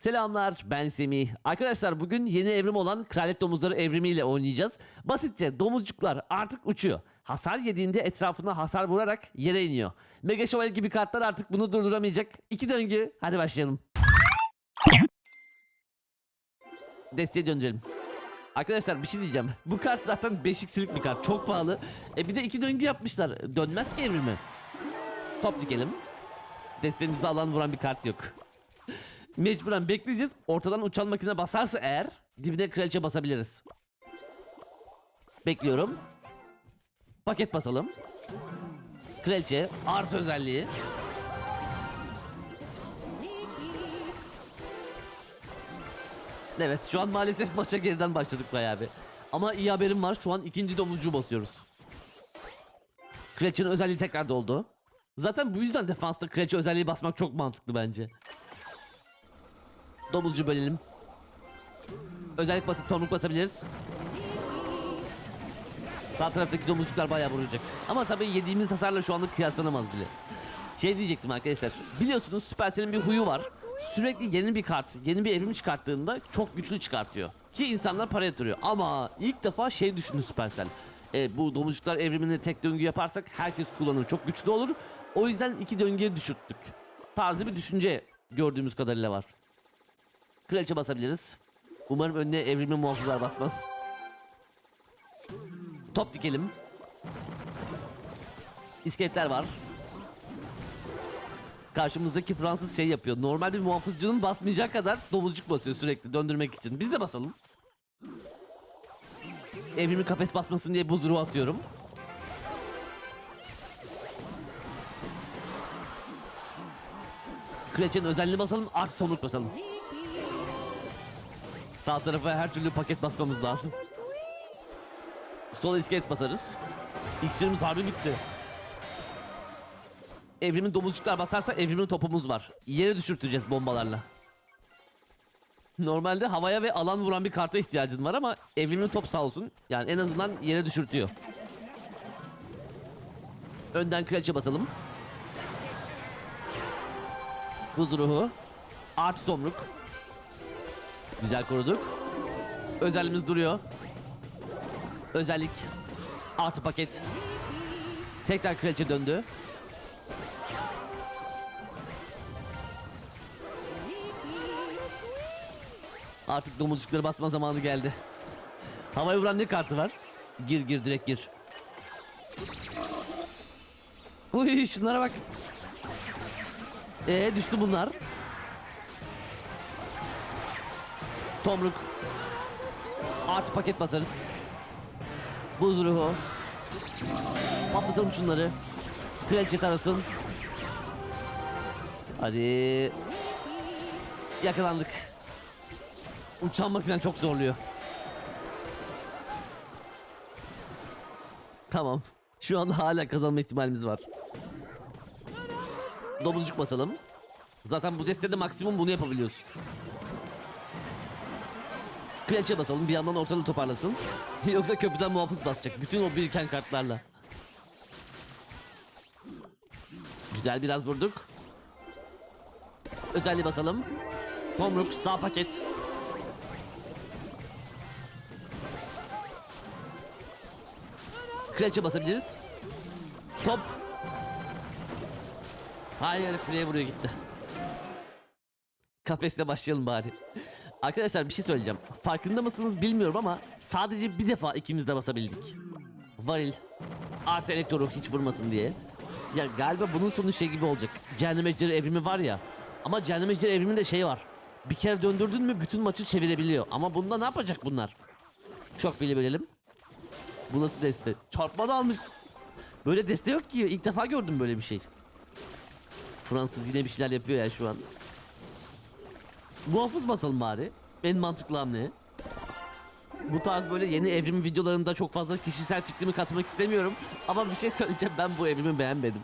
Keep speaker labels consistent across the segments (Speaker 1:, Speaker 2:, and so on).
Speaker 1: Selamlar ben Semih. Arkadaşlar bugün yeni evrim olan Kraliyet Domuzları evrimiyle oynayacağız. Basitçe domuzcuklar artık uçuyor. Hasar yediğinde etrafına hasar vurarak yere iniyor. Mega Şövalye gibi kartlar artık bunu durduramayacak. İki döngü. Hadi başlayalım. Desteğe döndürelim. Arkadaşlar bir şey diyeceğim. Bu kart zaten beşiksilik bir kart. Çok pahalı. E bir de iki döngü yapmışlar. Dönmez ki evrimi. Top dikelim. Destemizi alan vuran bir kart yok. Mecburen bekleyeceğiz. Ortadan uçan makine basarsa eğer dibine kraliçe basabiliriz. Bekliyorum. Paket basalım. Kraliçe artı özelliği. Evet şu an maalesef maça geriden başladık bayağı bir. Ama iyi haberim var şu an ikinci domuzcu basıyoruz. Kraliçenin özelliği tekrar doldu. Zaten bu yüzden defansta kraliçe özelliği basmak çok mantıklı bence. Domuzcu bölelim. Özellik basıp tomruk basabiliriz. Sağ taraftaki domuzcuklar bayağı vuracak. Ama tabii yediğimiz hasarla şu anlık kıyaslanamaz bile. Şey diyecektim arkadaşlar. Biliyorsunuz Supercell'in bir huyu var. Sürekli yeni bir kart, yeni bir evrim çıkarttığında çok güçlü çıkartıyor. Ki insanlar para yatırıyor. Ama ilk defa şey düşündü Supercell. E, bu domuzcuklar evrimini tek döngü yaparsak herkes kullanır. Çok güçlü olur. O yüzden iki döngüye düşürttük. Tarzı bir düşünce gördüğümüz kadarıyla var. Kraliçe basabiliriz. Umarım önüne evrimi muhafızlar basmaz. Top dikelim. İskeletler var. Karşımızdaki Fransız şey yapıyor. Normal bir muhafızcının basmayacağı kadar domuzcuk basıyor sürekli döndürmek için. Biz de basalım. Evrimi kafes basmasın diye buzuru atıyorum. Kraliçenin özelliğini basalım artı tomruk basalım. Sağ tarafa her türlü paket basmamız lazım. Sol iskelet basarız. İksirimiz harbi bitti. Evrimin domuzcuklar basarsa evrimin topumuz var. Yere düşürteceğiz bombalarla. Normalde havaya ve alan vuran bir karta ihtiyacın var ama evrimin top sağ olsun. Yani en azından yere düşürtüyor. Önden kraliçe basalım. Buz ruhu. Artı tomruk. Güzel koruduk. Özelliğimiz duruyor. Özellik. Artı paket. Tekrar kraliçe döndü. Artık domuzcukları basma zamanı geldi. Havaya vuran ne kartı var? Gir gir direkt gir. Uy şunlara bak. Ee düştü bunlar. Tomruk. Artı paket basarız. Buz ruhu. Patlatalım şunları. Kraliçe tarasın. Hadi. Yakalandık. Uçan makinen çok zorluyor. Tamam. Şu anda hala kazanma ihtimalimiz var. Domuzcuk basalım. Zaten bu destede maksimum bunu yapabiliyorsun. Kraliçe basalım bir yandan ortalığı toparlasın. Yoksa köprüden muhafız basacak. Bütün o biriken kartlarla. Güzel biraz vurduk. Özelliği basalım. Tomruk sağ paket. Kraliçe basabiliriz. Top. Hayır kuleye vuruyor gitti. Kafesle başlayalım bari. Arkadaşlar bir şey söyleyeceğim. Farkında mısınız bilmiyorum ama sadece bir defa ikimiz de basabildik. Varil. Artı elektroru hiç vurmasın diye. Ya galiba bunun sonu şey gibi olacak. Cehennem Ejderi evrimi var ya. Ama Cehennem Ejderi evriminde şey var. Bir kere döndürdün mü bütün maçı çevirebiliyor. Ama bunda ne yapacak bunlar? Çok bile bölelim. Bu nasıl deste? Çarpma da almış. Böyle deste yok ki. İlk defa gördüm böyle bir şey. Fransız yine bir şeyler yapıyor ya şu an. Muhafız basalım bari. En mantıklı hamle. Bu tarz böyle yeni evrim videolarında çok fazla kişisel fikrimi katmak istemiyorum. Ama bir şey söyleyeceğim ben bu evrimi beğenmedim.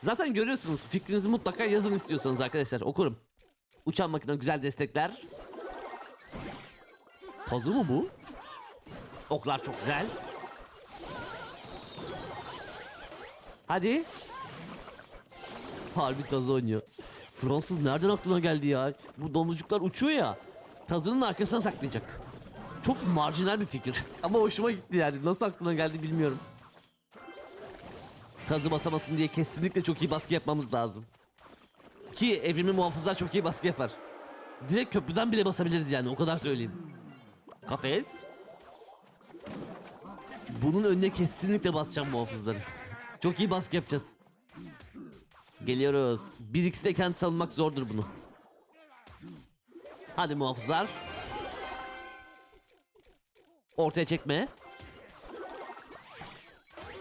Speaker 1: Zaten görüyorsunuz fikrinizi mutlaka yazın istiyorsanız arkadaşlar okurum. Uçan makine güzel destekler. Tozu mu bu? Oklar çok güzel. Hadi. Harbi toz oynuyor. Fransız nereden aklına geldi ya? Bu domuzcuklar uçuyor ya. Tazının arkasına saklayacak. Çok marjinal bir fikir. Ama hoşuma gitti yani. Nasıl aklına geldi bilmiyorum. Tazı basamasın diye kesinlikle çok iyi baskı yapmamız lazım. Ki evrimi muhafızlar çok iyi baskı yapar. Direkt köprüden bile basabiliriz yani o kadar söyleyeyim. Kafes. Bunun önüne kesinlikle basacağım muhafızları. Çok iyi baskı yapacağız. Geliyoruz. 1x'teyken savunmak zordur bunu. Hadi muhafızlar. Ortaya çekme.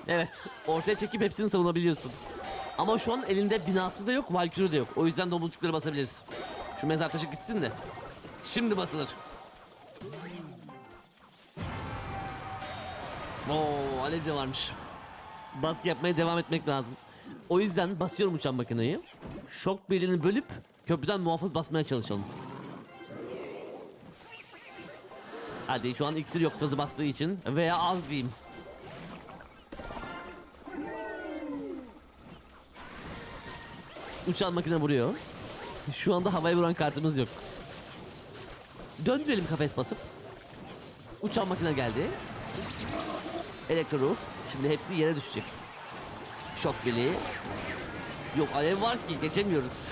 Speaker 1: Evet. Ortaya çekip hepsini savunabiliyorsun. Ama şu an elinde binası da yok, Valkyrie de yok. O yüzden domuzcukları basabiliriz. Şu mezar taşı gitsin de. Şimdi basılır. Oo, alev de varmış. Baskı yapmaya devam etmek lazım. O yüzden basıyorum uçan makineyi. Şok birini bölüp köprüden muhafız basmaya çalışalım. Hadi şu an iksir yok tazı bastığı için veya az diyeyim. Uçan makine vuruyor. Şu anda havaya vuran kartımız yok. Döndürelim kafes basıp. Uçan makine geldi. Elektro. Şimdi hepsi yere düşecek. Şok birliği. Yok alev var ki geçemiyoruz.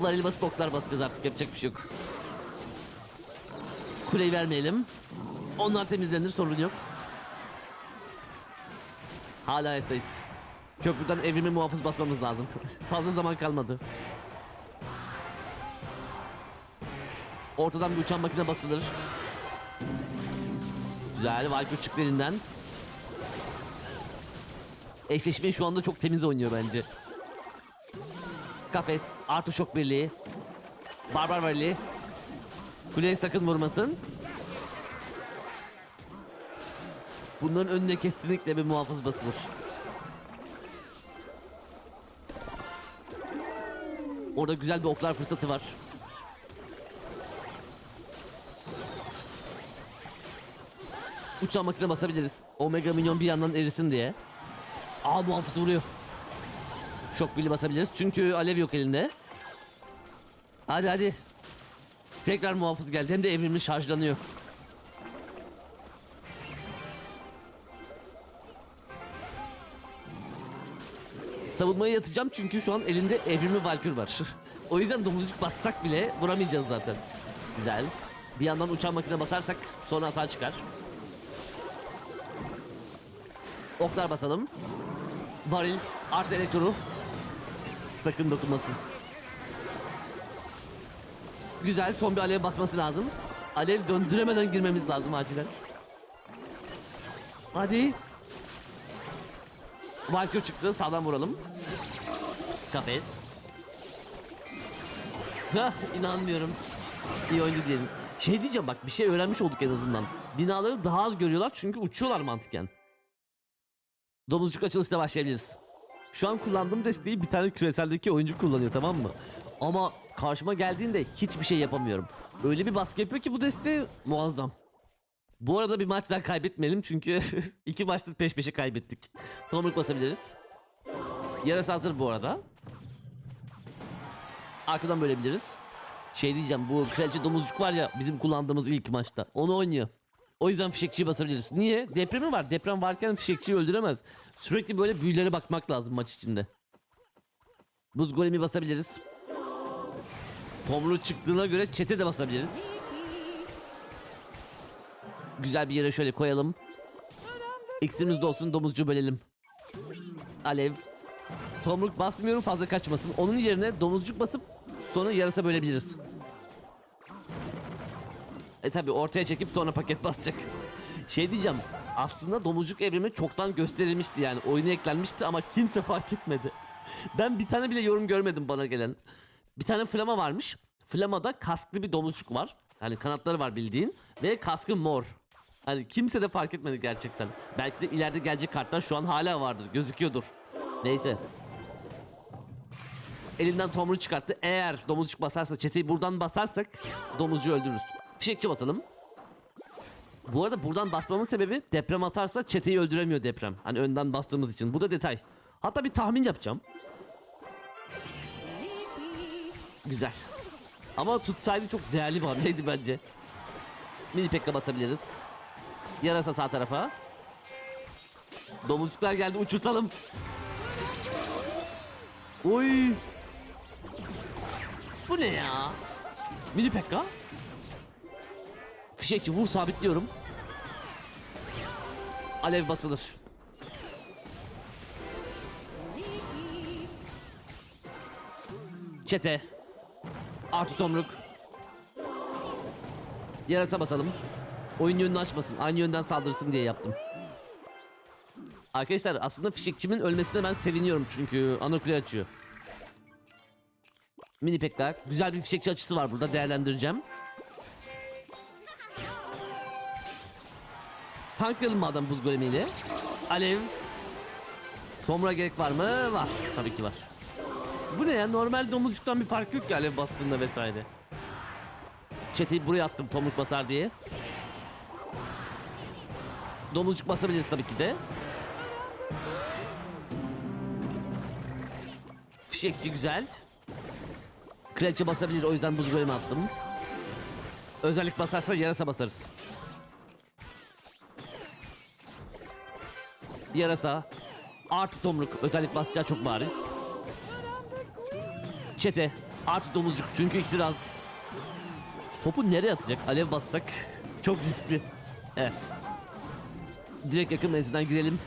Speaker 1: Varil basıp oklar basacağız artık yapacak bir şey yok. Kuleyi vermeyelim. Onlar temizlenir sorun yok. Hala hayattayız. Köprüden evrimi muhafız basmamız lazım. Fazla zaman kalmadı. Ortadan bir uçan makine basılır. Güzel. Valkyrie çıktı elinden. Eşleşmeyi şu anda çok temiz oynuyor bence. Kafes, artı şok birliği. Barbar varliği. Kuleye sakın vurmasın. Bunların önüne kesinlikle bir muhafız basılır. Orada güzel bir oklar fırsatı var. Uçan makine basabiliriz. Omega minyon bir yandan erisin diye. Aa muhafız vuruyor. Şok bili basabiliriz çünkü alev yok elinde. Hadi hadi. Tekrar muhafız geldi hem de evrimli şarjlanıyor. Savunmaya yatacağım çünkü şu an elinde evrimli valkür var. o yüzden domuzcuk bassak bile vuramayacağız zaten. Güzel. Bir yandan uçan makine basarsak sonra hata çıkar. Oklar basalım. Varil, art elektroru. Sakın dokunmasın. Güzel, son bir alev basması lazım. Alev döndüremeden girmemiz lazım acilen. Hadi. Valkyrie çıktı, sağdan vuralım. Kafes. Hah, inanmıyorum. İyi oyuncu diyelim. Şey diyeceğim bak, bir şey öğrenmiş olduk en azından. Binaları daha az görüyorlar çünkü uçuyorlar mantıken. Domuzcuk açılışta başlayabiliriz. Şu an kullandığım desteği bir tane küreseldeki oyuncu kullanıyor tamam mı? Ama karşıma geldiğinde hiçbir şey yapamıyorum. Öyle bir baskı yapıyor ki bu deste muazzam. Bu arada bir maç daha kaybetmeyelim çünkü iki maçtır peş peşe kaybettik. Tomruk basabiliriz. Yarası hazır bu arada. Arkadan bölebiliriz. Şey diyeceğim bu kraliçe domuzcuk var ya bizim kullandığımız ilk maçta. Onu oynuyor. O yüzden fişekçiyi basabiliriz. Niye? Depremi var. Deprem varken fişekçiyi öldüremez. Sürekli böyle büyülere bakmak lazım maç içinde. Buz golemi basabiliriz. Tomru çıktığına göre çete de basabiliriz. Güzel bir yere şöyle koyalım. İksirimiz de olsun domuzcu bölelim. Alev. Tomruk basmıyorum fazla kaçmasın. Onun yerine domuzcuk basıp sonra yarasa bölebiliriz. E tabi ortaya çekip sonra paket basacak. Şey diyeceğim. Aslında domuzcuk evrimi çoktan gösterilmişti yani. Oyuna eklenmişti ama kimse fark etmedi. Ben bir tane bile yorum görmedim bana gelen. Bir tane flama varmış. Flamada kasklı bir domuzcuk var. Hani kanatları var bildiğin. Ve kaskı mor. Hani kimse de fark etmedi gerçekten. Belki de ileride gelecek kartlar şu an hala vardır. Gözüküyordur. Neyse. Elinden tomru çıkarttı. Eğer domuzcuk basarsa çeteyi buradan basarsak domuzcuğu öldürürüz. Fişekçi basalım. Bu arada buradan basmamın sebebi deprem atarsa çeteyi öldüremiyor deprem. Hani önden bastığımız için. Bu da detay. Hatta bir tahmin yapacağım. Güzel. Ama tutsaydı çok değerli bir hamleydi bence. Mini pekka basabiliriz. Yarasa sağ tarafa. Domuzcuklar geldi uçurtalım. Oy. Bu ne ya? Mini pekka. Fişekçi vur sabitliyorum. Alev basılır. Çete. Artı tomruk. Yarasa basalım. Oyun yönünü açmasın. Aynı yönden saldırsın diye yaptım. Arkadaşlar aslında fişekçimin ölmesine ben seviniyorum çünkü anokuli açıyor. Mini pekler. Güzel bir fişekçi açısı var burada değerlendireceğim. Tanklayalım madem buz golemiyle. Alev. Tomra gerek var mı? Var. Tabii ki var. Bu ne ya? Normal domuzcuktan bir fark yok ki alev bastığında vesaire. Çeteyi buraya attım tomruk basar diye. Domuzcuk basabiliriz tabii ki de. Fişekçi güzel. Kraliçe basabilir o yüzden buz golemi attım. Özellik basarsa yarasa basarız. Yarasa. Artı tomruk özellik basacağı çok bariz. Çete. Artı domuzcuk çünkü iksir az. Topu nereye atacak? Alev bassak çok riskli. Evet. Direkt yakın menzilden girelim.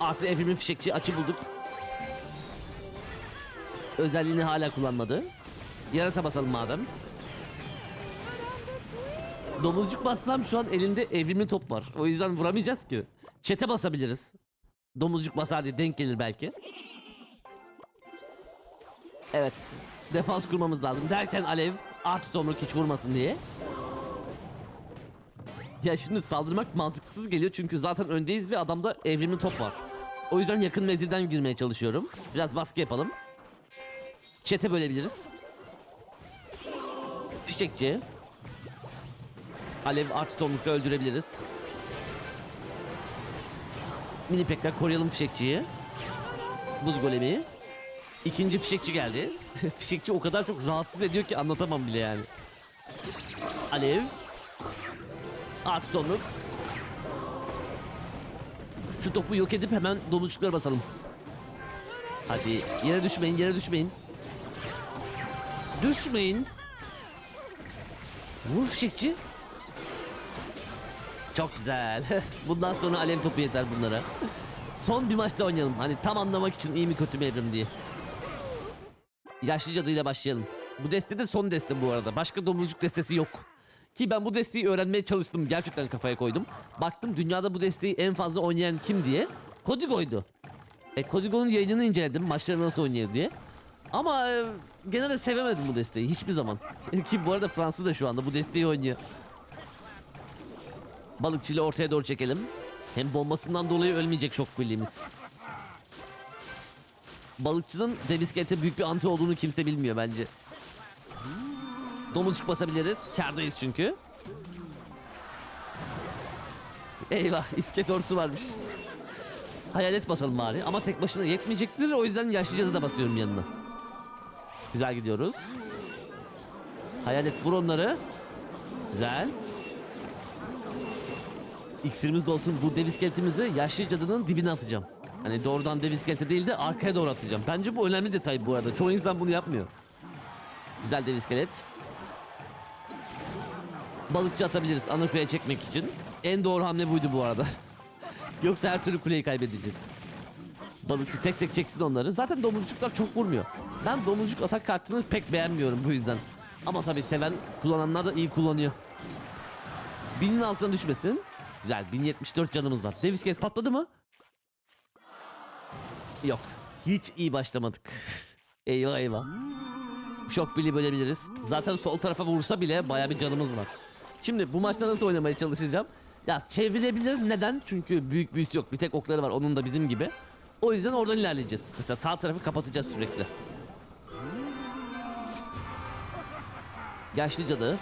Speaker 1: Artı evrimin fişekçi açı bulduk. Özelliğini hala kullanmadı. Yarasa basalım madem. Domuzcuk bassam şu an elinde evrimli top var. O yüzden vuramayacağız ki. Çete basabiliriz. Domuzcuk basar diye denk gelir belki. Evet. Defans kurmamız lazım. Derken Alev artı tomruk hiç vurmasın diye. Ya şimdi saldırmak mantıksız geliyor çünkü zaten öndeyiz ve adamda evrimli top var. O yüzden yakın mezilden girmeye çalışıyorum. Biraz baskı yapalım. Çete bölebiliriz. Fişekçi. Alev artı tomrukla öldürebiliriz. Mini pekler koruyalım fişekçiyi. Buz golemi. İkinci fişekçi geldi. fişekçi o kadar çok rahatsız ediyor ki anlatamam bile yani. Alev. Artı tomruk. Şu topu yok edip hemen domuzcuklara basalım. Hadi yere düşmeyin yere düşmeyin. Düşmeyin. Vur fişekçi. Çok güzel. Bundan sonra alev topu yeter bunlara. Son bir maçta oynayalım. Hani tam anlamak için iyi mi kötü mü evrim diye. Yaşlı cadıyla başlayalım. Bu deste de son deste bu arada. Başka domuzcuk destesi yok. Ki ben bu desteği öğrenmeye çalıştım. Gerçekten kafaya koydum. Baktım dünyada bu desteği en fazla oynayan kim diye. Kodigo'ydu. E, Kodigo'nun yayınını inceledim. Maçları nasıl oynuyor diye. Ama e, genelde sevemedim bu desteği. Hiçbir zaman. Ki bu arada Fransız da şu anda bu desteği oynuyor. Balıkçıyla ortaya doğru çekelim. Hem bombasından dolayı ölmeyecek şok birliğimiz. Balıkçının Devisket'e büyük bir anti olduğunu kimse bilmiyor bence. Domuzcuk basabiliriz. Kardayız çünkü. Eyvah iskelet ordusu varmış. Hayalet basalım bari ama tek başına yetmeyecektir o yüzden yaşlı cadı da basıyorum yanına. Güzel gidiyoruz. Hayalet vur onları. Güzel. İksirimiz de olsun bu dev iskeletimizi yaşlı cadının dibine atacağım. Hani doğrudan dev iskelete değil de arkaya doğru atacağım. Bence bu önemli detay bu arada. Çoğu insan bunu yapmıyor. Güzel dev iskelet. Balıkçı atabiliriz ana kuleye çekmek için. En doğru hamle buydu bu arada. Yoksa her türlü kuleyi kaybedeceğiz. Balıkçı tek tek çeksin onları. Zaten domuzcuklar çok vurmuyor. Ben domuzcuk atak kartını pek beğenmiyorum bu yüzden. Ama tabii seven kullananlar da iyi kullanıyor. Binin altına düşmesin. Güzel 1074 canımız var. Dev iskelet patladı mı? Yok. Hiç iyi başlamadık. eyvah eyvah. Şok bili bölebiliriz. Zaten sol tarafa vursa bile baya bir canımız var. Şimdi bu maçta nasıl oynamaya çalışacağım? Ya çevirebilir. Neden? Çünkü büyük büyüsü yok. Bir tek okları var. Onun da bizim gibi. O yüzden oradan ilerleyeceğiz. Mesela sağ tarafı kapatacağız sürekli. Yaşlı cadı.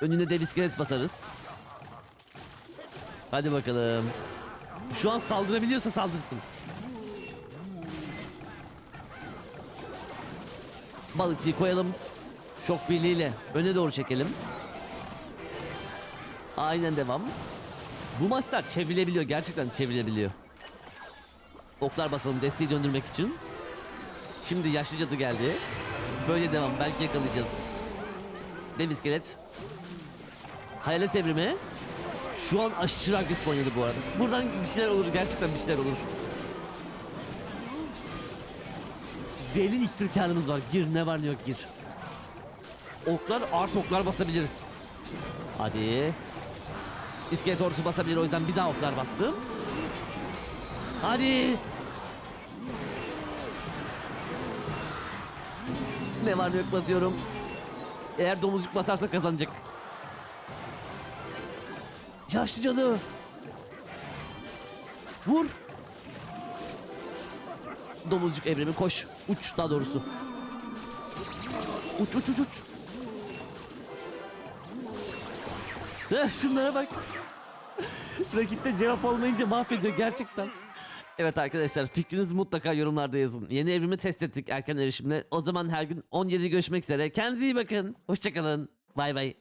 Speaker 1: Önüne dev iskelet basarız. Hadi bakalım. Şu an saldırabiliyorsa saldırsın. Balıkçıyı koyalım. Şok birliğiyle öne doğru çekelim. Aynen devam. Bu maçlar çevrilebiliyor. Gerçekten çevrilebiliyor. Oklar basalım desteği döndürmek için. Şimdi yaşlı cadı geldi. Böyle devam. Belki yakalayacağız. Dev iskelet. Hayalet evrimi. Şu an aşırı agresif oynadı bu arada. Buradan bir şeyler olur. Gerçekten bir şeyler olur. Deli iksir kanımız var. Gir ne var ne yok gir. Oklar art oklar basabiliriz. Hadi. İskelet ordusu basabilir o yüzden bir daha oklar bastım. Hadi. Ne var ne yok basıyorum. Eğer domuzcuk basarsa kazanacak. Yaşlı cadı. Vur. Domuzcuk evrimi koş. Uç daha doğrusu. Uç uç uç uç. Ya şunlara bak. Rakipte cevap olmayınca mahvediyor gerçekten. Evet arkadaşlar fikrinizi mutlaka yorumlarda yazın. Yeni evrimi test ettik erken erişimle. O zaman her gün 17 görüşmek üzere. Kendinize iyi bakın. Hoşçakalın. Bay bay.